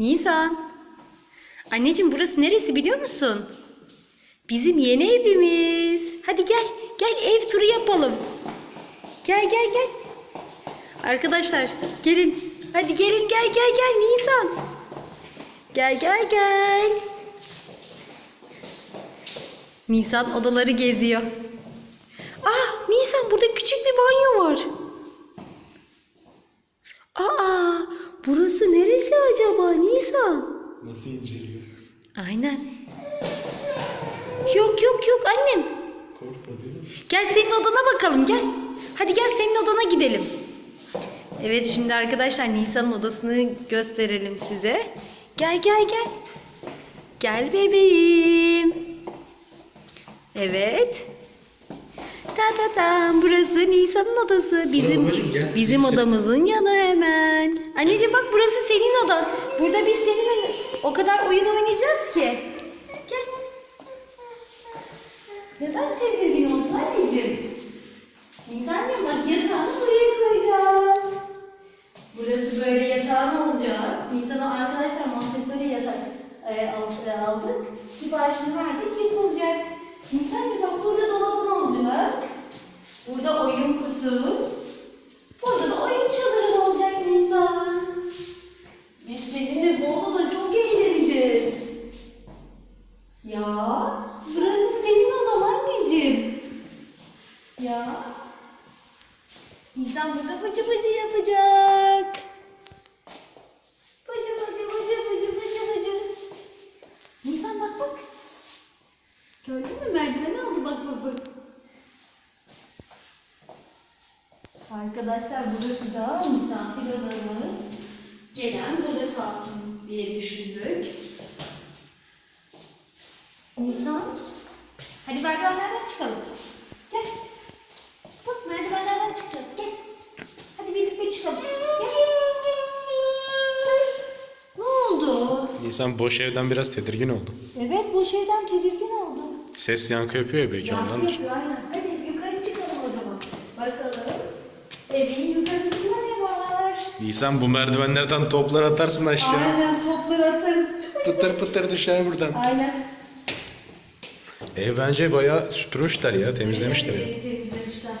Nisan. Anneciğim burası neresi biliyor musun? Bizim yeni evimiz. Hadi gel. Gel ev turu yapalım. Gel gel gel. Arkadaşlar gelin. Hadi gelin gel gel gel Nisan. Gel gel gel. Nisan odaları geziyor. Ah Nisan burada küçük bir banyo var. Aa burası neresi acaba Nisan? Nasıl inceliyor? Aynen. Yok yok yok annem. Korkma kızım. Gel senin odana bakalım gel. Hadi gel senin odana gidelim. Evet şimdi arkadaşlar Nisan'ın odasını gösterelim size. Gel gel gel. Gel bebeğim. Evet. Ta ta ta burası Nisan'ın odası. Bizim babacığım, gel. bizim Gel. odamızın yanı hemen. Anneciğim bak burası senin odan. Burada biz seninle o kadar oyun oynayacağız ki. Gel. Neden tedirgin oldun anneciğim? Nisan'cığım bak yatağını buraya koyacağız. Burası böyle yatağın olacak. Nisan'a arkadaşlar Montessori yatak e, al- e, aldık. Siparişini verdik yapılacak. Nisan'cığım bak burada dolabın olacak. Burada oyun kutu. Burada da oyun çadırın olacak Nisan. Biz seninle bu odada çok eğleneceğiz. Ya burası senin odan anneciğim. Ya. Nisan burada bıcı bıcı yapacak. Bıcı bıcı bıcı bıcı bıcı bıcı. Nisan bak bak. Gördün mü merdiveni aldı bak bak bak. Arkadaşlar burası da misafir odamız. Gelen burada kalsın diye düşündük. Nisan. Hadi merdivenlerden çıkalım. Gel. Bak merdivenlerden çıkacağız. Gel. Hadi birlikte çıkalım. Gel. Ne oldu? Nisan boş evden biraz tedirgin oldu. Evet boş evden tedirgin oldum. Ses yankı yapıyor ya belki Yankı ondandır. yapıyor aynen. Hadi yukarı çıkalım o zaman. Bakalım. Evin yukarısında ne var? Nisan bu merdivenlerden toplar atarsın aşağı. Aynen topları atarız. Pıtır pıtır düşer buradan. Aynen. Ev bence bayağı süpürmüşler ya, temizlemişler ya. Evet, temizlemişler.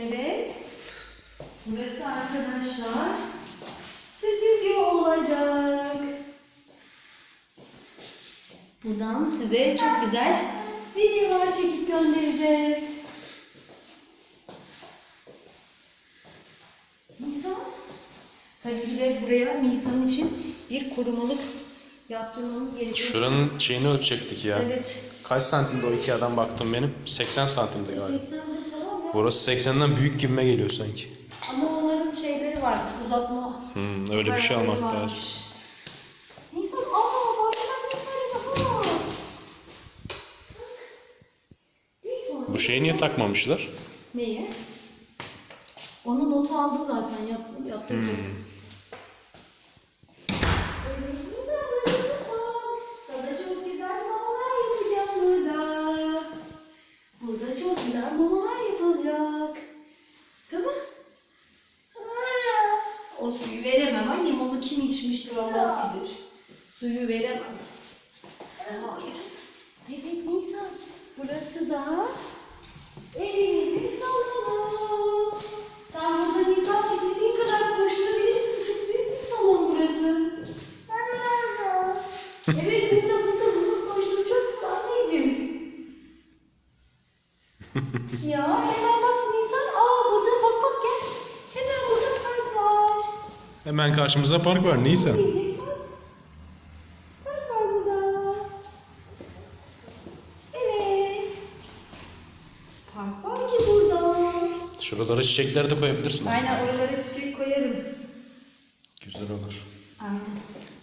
Evet. Burası arkadaşlar stüdyo olacak. Buradan size çok güzel videolar çekip göndereceğiz. Nisan. Tabii ki de buraya Nisan için bir korumalık yaptırmamız gerekiyor. Şuranın şeyini ölçecektik ya. Evet. Kaç santimde o iki adam baktım benim? 80 santimde galiba. 80 falan ya. Burası 80'den büyük gibime geliyor sanki. Ama onların şeyleri varmış, uzatma. Hmm, öyle bir şey almak varmış. lazım. Nisan, aa başka bir tane daha. Bak. Bu şeyi niye takmamışlar? Neyi? Onu notu aldı zaten, yap, yaptıracak. Hmm. Evet, güzel, burası mutfak. Sana çok güzel mamalar yapacağım burada. Burada çok güzel mamalar yapılacak. Tamam. O suyu veremem annem onu içmiştir Allah bilir. Suyu veremem. Karşımızda park var Nisan. Diyecek park. Var burada. Evet. Park var ki burada. Şuralara çiçekler de koyabilirsin. Aynen oralara çiçek koyarım. Güzel olur. Aynen.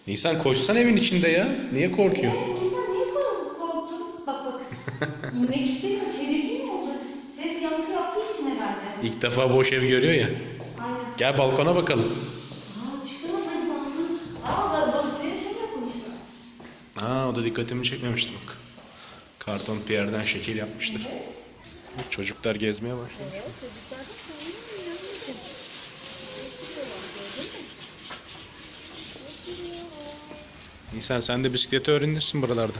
Nisan koşsan evin içinde ya. Niye korkuyor? Ee, Nisan niye kork- korktun? Bak bak. İnmek istemiyor. Tedirgin mi oldu? Ses yankı yaptığı için herhalde. İlk defa boş ev görüyor ya. Aynen. Gel balkona bakalım. o da dikkatimi çekmemişti bak. Karton Pierre'den şekil yapmışlar. Çocuklar gezmeye başlamış. Evet, İnsan sen de bisikleti öğrenirsin buralarda.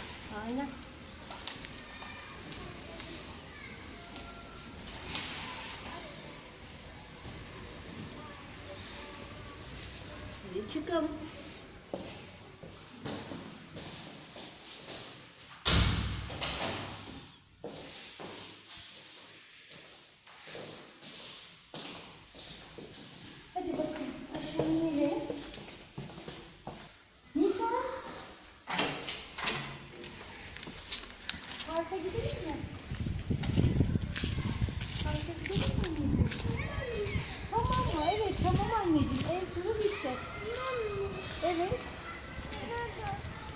Evet.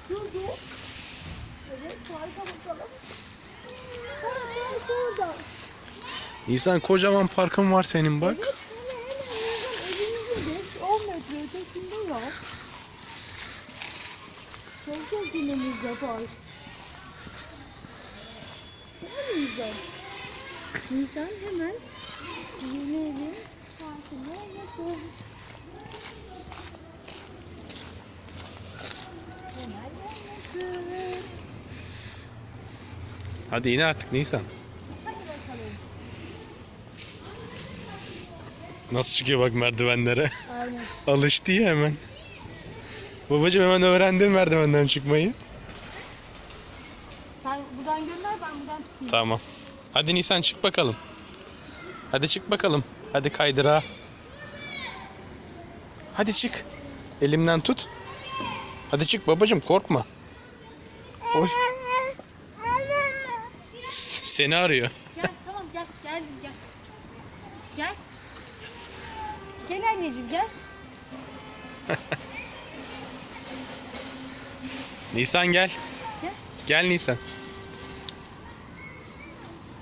Dur dur. Evet parka bakalım. Şurada. Nisan kocaman parkın var senin bak. Evet hemen hemen evimizin 5-10 metre ötesinde yok. Çok yakınımızda park. Değil mi Nisan? Nisan hemen yeni evin parkına yakın. Hemen yakın. Hadi in artık Nisan. Nasıl çıkıyor bak merdivenlere. Aynen. Alıştı ya hemen. Babacım hemen öğrendin merdivenden çıkmayı. Sen buradan gönder ben buradan tutayım. Tamam. Hadi Nisan çık bakalım. Hadi çık bakalım. Hadi kaydıra. Hadi çık. Elimden tut. Hadi çık babacım korkma. Oy. Seni arıyor. Gel tamam gel gel gel. Gel. Gel anneciğim gel. Nisan gel. Gel. Gel Nisan.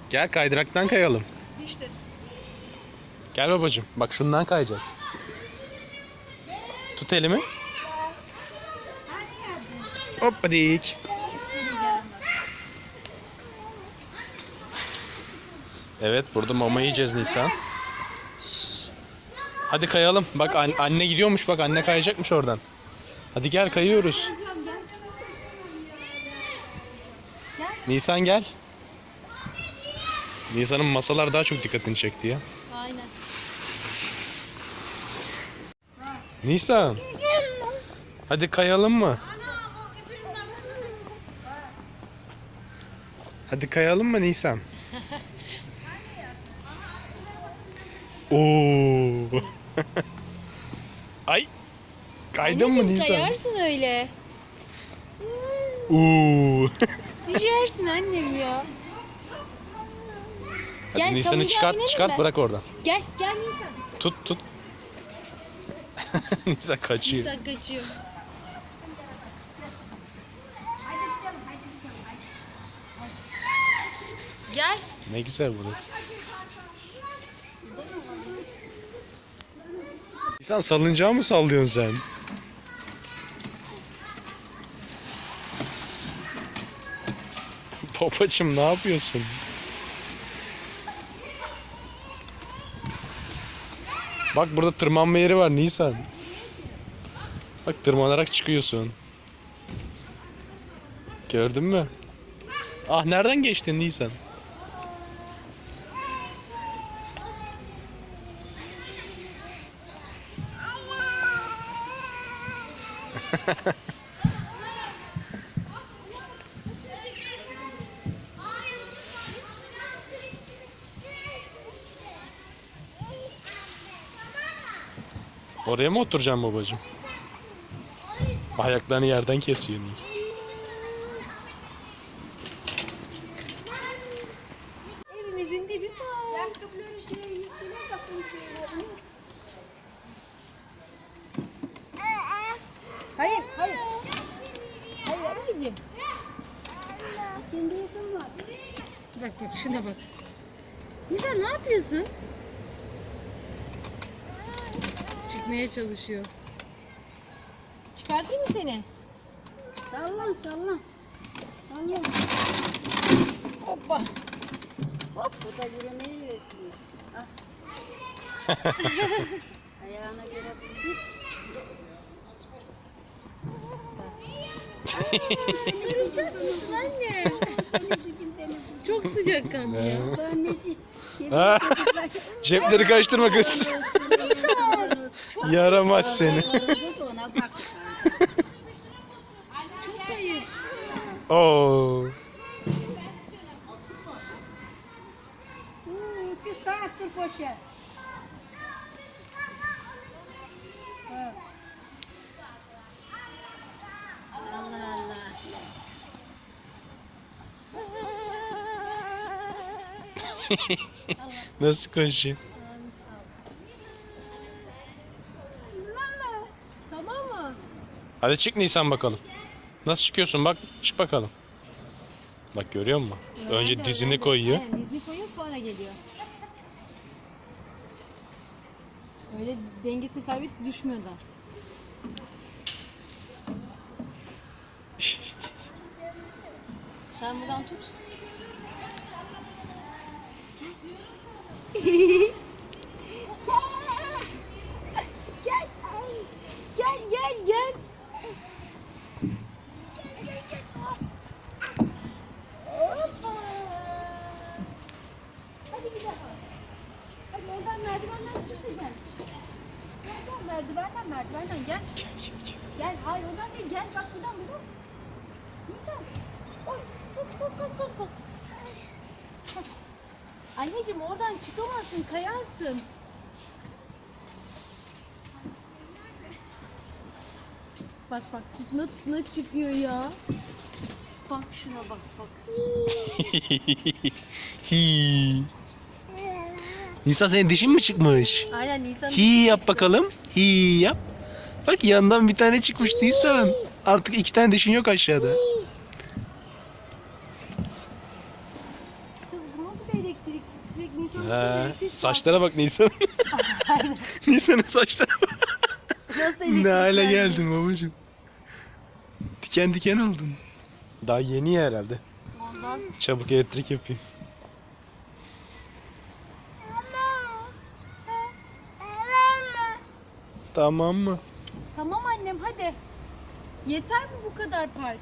Gel kaydıraktan kayalım. Düştü. Gel babacım. Bak şundan kayacağız. Tut elimi. Hoppa dik. Evet burada mama yiyeceğiz Nisan. Hadi kayalım. Bak an- anne gidiyormuş bak anne kayacakmış oradan. Hadi gel kayıyoruz. Nisan gel. Nisan'ın masalar daha çok dikkatini çekti ya. Aynen. Nisan. Hadi kayalım mı? Hadi kayalım mı Nisan? Oo. Ay. Kaydın mı Anneciğim Nisan? kayarsın öyle. Oo. Düşersin annem ya. Hadi Gel, Nisan'ı çıkart binelim çıkart mi? bırak oradan. Gel gel Nisan. Tut tut. Nisan kaçıyor. Nisan kaçıyor. Gel. Ne güzel burası. Nisan salıncağı mı sallıyorsun sen? Babacım ne yapıyorsun? Bak burada tırmanma yeri var Nisan. Bak tırmanarak çıkıyorsun. Gördün mü? Ah nereden geçtin Nisan? Oraya mı oturacağım babacığım? Ayaklarını yerden kesiyor. Evimizin dibi var. Ayakkabıları şey üstüne takın şeylerini. Hayır, hayır. Hayır anneciğim. Kendi yakın var. Bak bak şuna bak. Nisan ne yapıyorsun? Çıkmaya çalışıyor. Çıkartayım mı seni? Sallan sallan. Sallan. Hoppa. Hop bu da yürümeyi versin. Ah. Ayağına göre buldu. Sarılacak mısın anne? Çok sıcak kanlı ya. Annesi. Şey, cepleri karıştırma kız. Yaramaz seni. Çok ayıp. Oo. İki saattir. Ha. Allah Allah. Nasıl koşuyor? Tamam mı? Hadi çık Nisan bakalım. Nasıl çıkıyorsun bak çık bakalım. Bak görüyor musun? Önce Öyle, dizini koyuyor. Aynen, dizini koyuyor sonra geliyor. Öyle dengesini kaybedip düşmüyor da. Sen buradan tut. Gel. Gel gel gel. Hoppa. Hadi bir daha. Hadi oradan merdivenden çıkacaksın. Oradan merdivenden gel. Gel hayır oradan değil gel bak buradan buradan. Nisan. Oy tut tut tut tut. Hah. Anneciğim oradan çıkamazsın kayarsın. Bak bak tutuna tutuna çıkıyor ya. Bak şuna bak bak. Hi. Nisan senin dişin mi çıkmış? Aynen Nisan. Hi yap bakalım. Hi yap. Bak yandan bir tane çıkmış Nisan. Artık iki tane dişin yok aşağıda. Kız bu nasıl bir elektrik? Sürekli Nisan'ın Ha, elektrik saçlara bak Nisan. Aynen. Nisan'ın saçlara bak. Nasıl elektrik? Ne hale geldin babacığım? Diken diken oldun. Daha yeni ya herhalde. Ondan Çabuk elektrik yapayım. Tamam mı? Tamam annem hadi. Yeter mi bu kadar park?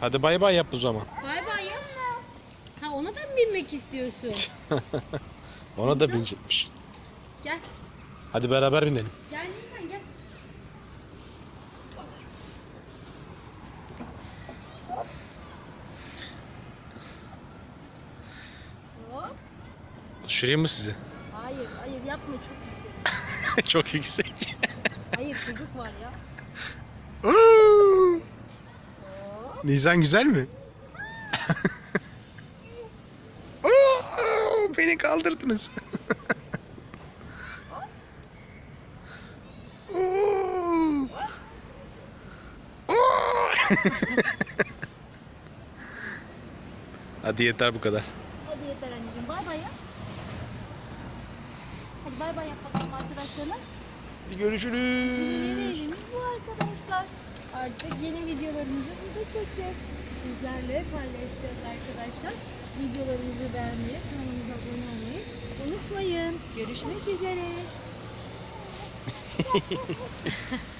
Hadi bay bay yap o zaman. Bay bay ya. Ha ona da mı binmek istiyorsun? Ona da binecekmiş. gel. Hadi beraber binelim. Gel Nisan gel. Hop. Düşüreyim mi sizi? Hayır, hayır yapma çok yüksek. Çok yüksek. Hayır çocuk var ya. Nisan güzel mi? Beni kaldırdınız. Hadi yeter bu kadar. Hadi yeter anneciğim. Bay bay ya. Hadi bay bay yap bakalım arkadaşlarına. Bizim yeni Görüşürüz. bu arkadaşlar. Artık yeni videolarımızı burada çekeceğiz. Sizlerle paylaşacağız arkadaşlar. Videolarımızı beğenmeyi, kanalımıza abone olmayı unutmayın. Görüşmek üzere.